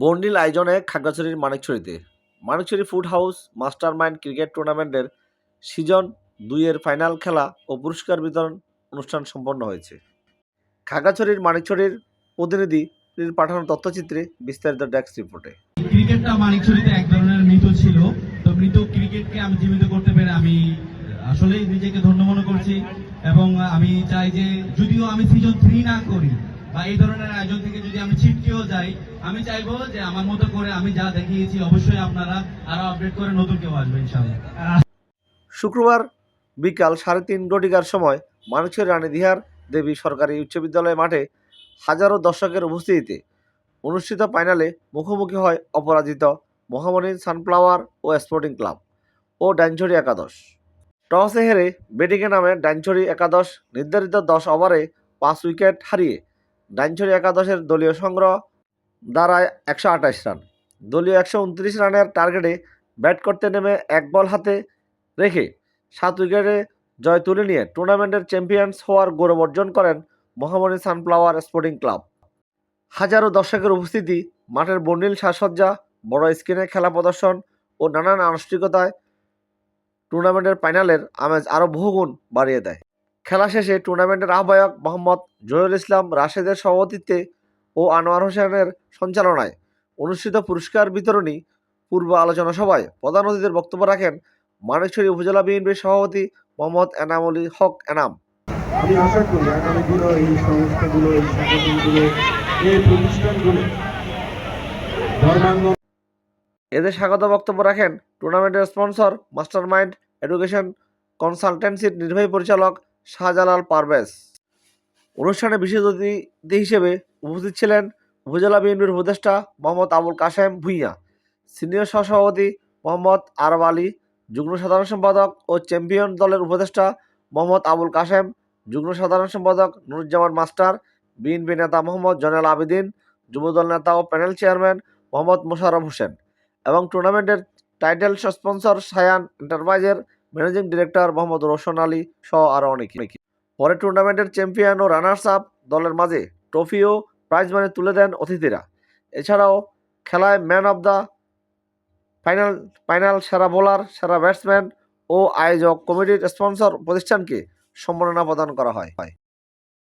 বর্ণিল আয়োজনে খাগড়াছড়ির মানিকছড়িতে। Manikchhari food house master mind cricket টুর্নামেন্টের সিজন দুইয়ের ফাইনাল খেলা ও পুরস্কার বিতরণ অনুষ্ঠান সম্পন্ন হয়েছে। খাগড়াছড়ির মানিকছড়ির প্রতিনিধির পাঠানো তথ্যচিত্রে বিস্তারিত ডেস্ক রিপোর্টে। ক্রিকেটটা মানিকছড়িতে এক ধরনের মৃত ছিল। তো মৃত ক্রিকেটকে আমি জীবিত করতে পেরে আমি আসলেই নিজেকে ধন্য মনে করছি এবং আমি চাই যে যদিও আমি সিজন থ্রি না করি বা এই ধরনের আয়োজন থেকে যদি আমি ছিটকেও যাই, আমি চাইব যে আমার মতো করে আমি যা দেখিয়েছি অবশ্যই আপনারা আরও আপডেট করে নতুন কেউ আসবে ইনশাআল্লাহ। শুক্রবার বিকাল সাড়ে তিন ঘটিকার সময় মানুষের রানী দিহার দেবী সরকারি উচ্চ বিদ্যালয় মাঠে হাজারো দর্শকের উপস্থিতিতে অনুষ্ঠিত ফাইনালে মুখোমুখি হয় অপরাজিত মহামণি সানফ্লাওয়ার ও স্পোর্টিং ক্লাব ও ডাইনছড়ি একাদশ। টসে হেরে ব্যাটিংয়ে নামে ডাইনছড়ি একাদশ নির্ধারিত দশ ওভারে পাঁচ উইকেট হারিয়ে ডাইনছড়ি একাদশের দলীয় সংগ্রহ দাঁড়ায় একশো আঠাশ রান। দলীয় একশো উনত্রিশ রানের টার্গেটে ব্যাট করতে নেমে এক বল হাতে রেখে সাত উইকেটে জয় তুলে নিয়ে টুর্নামেন্টের চ্যাম্পিয়ন্স হওয়ার গৌরব অর্জন করেন মহামণি সানফ্লাওয়ার স্পোর্টিং ক্লাব। হাজারো দর্শকের উপস্থিতি, মাঠের বর্ণিল সাজসজ্জা, বড় স্ক্রিনে খেলা প্রদর্শন ও নানান আনুষ্ঠানিকতায় টুর্নামেন্টের ফাইনালের আমেজ আরও বহুগুণ বাড়িয়ে দেয়। খেলা শেষে টুর্নামেন্টের আহ্বায়ক মোহাম্মদ জহুরুল ইসলাম রাশেদের সভাপতিত্বে ও আনোয়ার হোসেনের সঞ্চালনায় অনুষ্ঠিত পুরস্কার বিতরণী পূর্ব আলোচনা সভায় প্রধান অতিথির বক্তব্য রাখেন মানিকছড়ি উপজেলা বিএনপির সভাপতি মোহাম্মদ এনামুল হক এনাম। আমি আশা করি আগামী দিনও এই সংস্থাগুলো এই সংগঠনগুলো এই প্রতিষ্ঠানগুলো ধর্মাঙ্গ এদের স্বাগত বক্তব্য রাখেন টুর্নামেন্টের স্পন্সর মাস্টার মাইন্ড এডুকেশন কনসালটেন্সির নির্বাহী পরিচালক শাহজালাল পারভেজ। অনুষ্ঠানে বিশেষ অতিথি হিসেবে উপস্থিত ছিলেন উপজেলা বিএনপির উপদেষ্টা মোহাম্মদ আবুল কাশেম ভুঁইয়া, সিনিয়র সহসভাপতি মোহাম্মদ আরব আলী, যুগ্ম সাধারণ সম্পাদক ও চ্যাম্পিয়ন দলের উপদেষ্টা মোহাম্মদ আবুল কাশেম, যুগ্ম সাধারণ সম্পাদক নুরুজ্জামান মাস্টার, বিএনপি নেতা মোহাম্মদ জয়নাল আবেদিন, যুবদল নেতা ও প্যানেল চেয়ারম্যান মোহাম্মদ মোশাররফ হোসেন এবং টুর্নামেন্টের টাইটেল স্পন্সর সায়ান এন্টারপ্রাইজের ম্যানেজিং ডিরেক্টর মোহাম্মদ রোশন আলী সহ আরও অনেকে। পরে টুর্নামেন্টের চ্যাম্পিয়ন ও রানার্স আপ দলের মাঝে ট্রফি ও প্রাইজ মানি তুলে দেন অতিথিরা। এছাড়াও খেলায় man of the final final সেরা বোলার, সেরা ব্যাটসম্যান ও আয়োজক কমিটির স্পন্সর প্রতিষ্ঠানকে সম্মাননা প্রদান করা হয়।